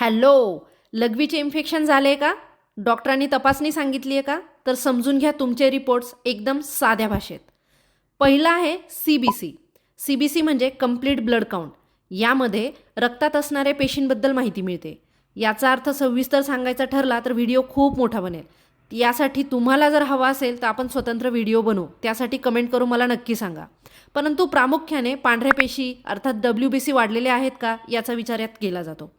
Hello लघवीचे infection झाले का? डॉक्टरांनी तपासणी सांगितली आहे का? तर समजून घ्या तुमचे रिपोर्ट्स एकदम साध्या भाषेत. पहिला आहे C B C C B C म्हणजे कंप्लीट ब्लड काउंट यामध्ये रक्तात असणाऱ्या पेशींबद्दल माहिती मिळते. याचा अर्थ सविस्तर सांगायचा ठरला तर व्हिडिओ खूप मोठा बनेल. यासाठी तुम्हाला जर हवा असेल तर आपण स्वतंत्र व्हिडिओ बनवू. त्यासाठी कमेंट करून मला नक्की सांगा. परंतु प्रामुख्याने पांढऱ्या पेशी अर्थात डब्ल्यू बी सी वाढलेल्या आहेत का? याचा विचार यात केला जातो.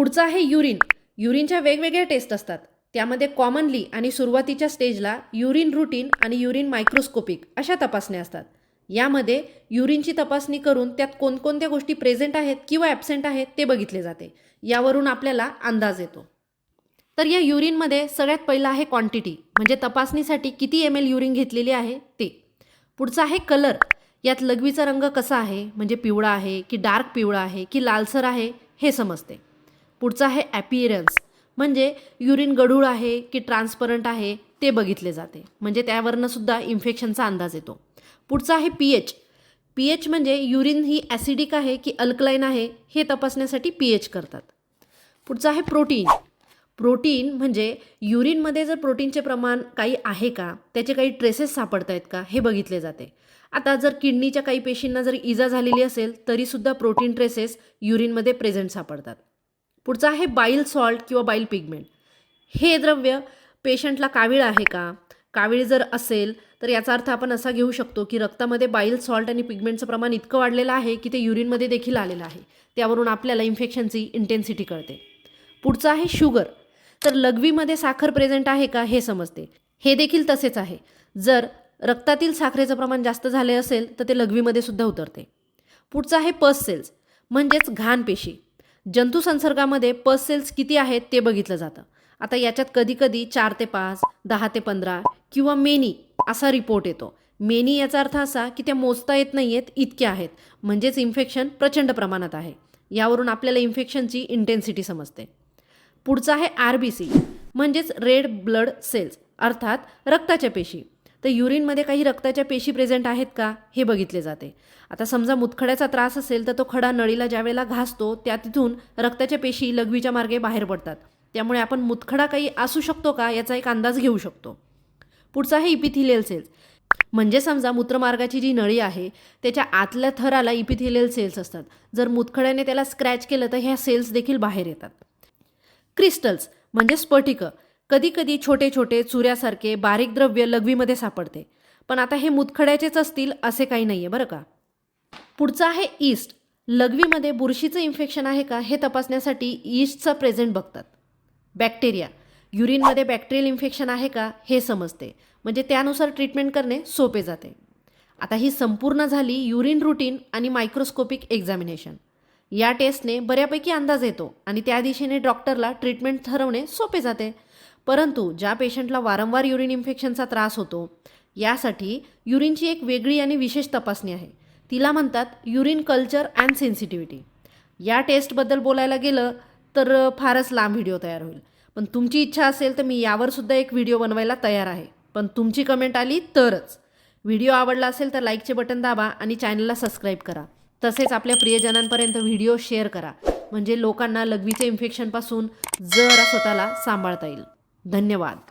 पुढचं आहे युरिन. युरिनच्या वेगवेगळ्या टेस्ट असतात. त्यामध्ये कॉमनली आणि सुरुवातीच्या स्टेजला युरिन रुटीन आणि युरिन मायक्रोस्कोपिक अशा तपासण्या असतात. यामध्ये युरिनची तपासणी करून त्यात कोणकोणत्या गोष्टी प्रेझेंट आहेत किंवा ॲबसेंट आहेत ते बघितले जाते. यावरून आपल्याला अंदाज येतो. तर या युरिनमध्ये सगळ्यात पहिलं आहे क्वांटिटी म्हणजे तपासणीसाठी किती एम एल युरिन घेतलेली आहे ते. पुढचं आहे कलर यात लघवीचा रंग कसा आहे म्हणजे पिवळा आहे की डार्क पिवळा आहे की लालसर आहे हे समजते. पुढचं आहे ॲपिअरन्स म्हणजे युरिन गढूळ आहे की ट्रान्सपरंट आहे ते बघितले जाते. म्हणजे त्यावरनं सुद्धा इन्फेक्शनचा अंदाज येतो. पुढचं आहे पी एच पी एच म्हणजे युरिन ही ॲसिडिक आहे की अल्कलाईन आहे हे तपासण्यासाठी पी एच करतात. पुढचं आहे प्रोटीन प्रोटीन म्हणजे युरिनमध्ये जर प्रोटीनचे प्रमाण काही आहे का त्याचे काही ट्रेसेस सापडत आहेत का हे बघितले जाते. आता जर किडनीच्या काही पेशींना जर इजा झालेली असेल तरीसुद्धा प्रोटीन ट्रेसेस युरिनमध्ये प्रेझेंट सापडतात. पुढचं आहे बाईल सॉल्ट किंवा बाईल पिगमेंट. हे द्रव्य पेशंटला कावीळ आहे का? कावीळ जर असेल तर याचा अर्थ आपण असा घेऊ शकतो की रक्तामध्ये बाईल सॉल्ट आणि पिगमेंटचं प्रमाण इतकं वाढलेलं आहे की ते युरिनमध्ये देखील आलेलं आहे. त्यावरून आपल्याला इन्फेक्शनची इंटेन्सिटी कळते. पुढचं आहे शुगर. तर लघवीमध्ये साखर प्रेझेंट आहे का हे समजते. हे देखील तसेच आहे. जर रक्तातील साखरेचं प्रमाण जास्त झाले असेल तर ते लघवीमध्ये सुद्धा उतरते. पुढचं आहे पस सेल्स म्हणजेच घाण पेशी. जंतू संसर्गामध्ये पस सेल्स किती आहेत ते बघितलं जातं. आता याच्यात कधीकधी चार ते पाच दहा ते पंधरा किंवा मेनी असा रिपोर्ट येतो. मेनी याचा अर्थ असा की त्या मोजता येत नाही आहेत इतक्या आहेत. म्हणजेच इन्फेक्शन प्रचंड प्रमाणात आहे. यावरून आपल्याला इन्फेक्शनची इंटेन्सिटी समजते. पुढचं आहे आर बी सी म्हणजेच रेड ब्लड सेल्स अर्थात रक्ताच्या पेशी. तर युरिनमध्ये काही रक्ताच्या पेशी प्रेझेंट आहेत का? हे बघितले जाते. आता समजा मुतखड्याचा त्रास असेल तर तो खडा नळीला ज्यावेळेला घासतो त्या तिथून रक्ताच्या पेशी लघवीच्या मार्गे बाहेर पडतात. त्यामुळे आपण मुतखडा काही असू शकतो का? याचा एक अंदाज घेऊ शकतो. पुढचा आहे इपिथिलियल सेल्स. म्हणजे समजा मूत्रमार्गाची जी नळी आहे त्याच्या आतल्या थराला इपिथिलियल सेल्स असतात. जर मुतखड्याने त्याला स्क्रॅच केलं तर ह्या सेल्स देखील बाहेर येतात. क्रिस्टल्स म्हणजे स्फटिकं. कधीकधी छोटे छोटे चुऱ्यासारखे बारीक द्रव्य लघवीमध्ये सापडते. पण आता हे मुतखड्याचेच असतील असे काही नाही आहे बरं का? पुढचं आहे ईस्ट लघवीमध्ये बुरशीचं इन्फेक्शन आहे का हे तपासण्यासाठी ईस्टचा प्रेझेंट बघतात. बॅक्टेरिया युरिनमध्ये बॅक्टेरियल इन्फेक्शन आहे का हे समजते. म्हणजे त्यानुसार ट्रीटमेंट करणे सोपे जाते. आता ही संपूर्ण झाली युरिन रुटीन आणि मायक्रोस्कोपिक एक्झामिनेशन या टेस्टने बऱ्यापैकी अंदाज येतो आणि त्या दिशेने डॉक्टरला ट्रीटमेंट ठरवणे सोपे जाते. परंतु ज्या पेशंटला वारंवार युरिन इन्फेक्शनचा त्रास होतो यासाठी युरिनची एक वेगळी आणि विशेष तपासणी आहे. तिला म्हणतात युरिन कल्चर अँड सेन्सिटिव्हिटी. या टेस्टबद्दल बोलायला गेलं तर फारच लांब व्हिडिओ तयार होईल. पण तुमची इच्छा असेल तर मी यावरसुद्धा एक व्हिडिओ बनवायला तयार आहे. पण तुमची कमेंट आली तरच. व्हिडिओ आवडला असेल तर लाईकचे बटन दाबा आणि चॅनलला सबस्क्राईब करा. तसेच आपल्या प्रियजनांपर्यंत व्हिडिओ शेअर करा. म्हणजे लोकांना लघवीचे इन्फेक्शनपासून जरा स्वतःला सांभाळता येईल. धन्यवाद.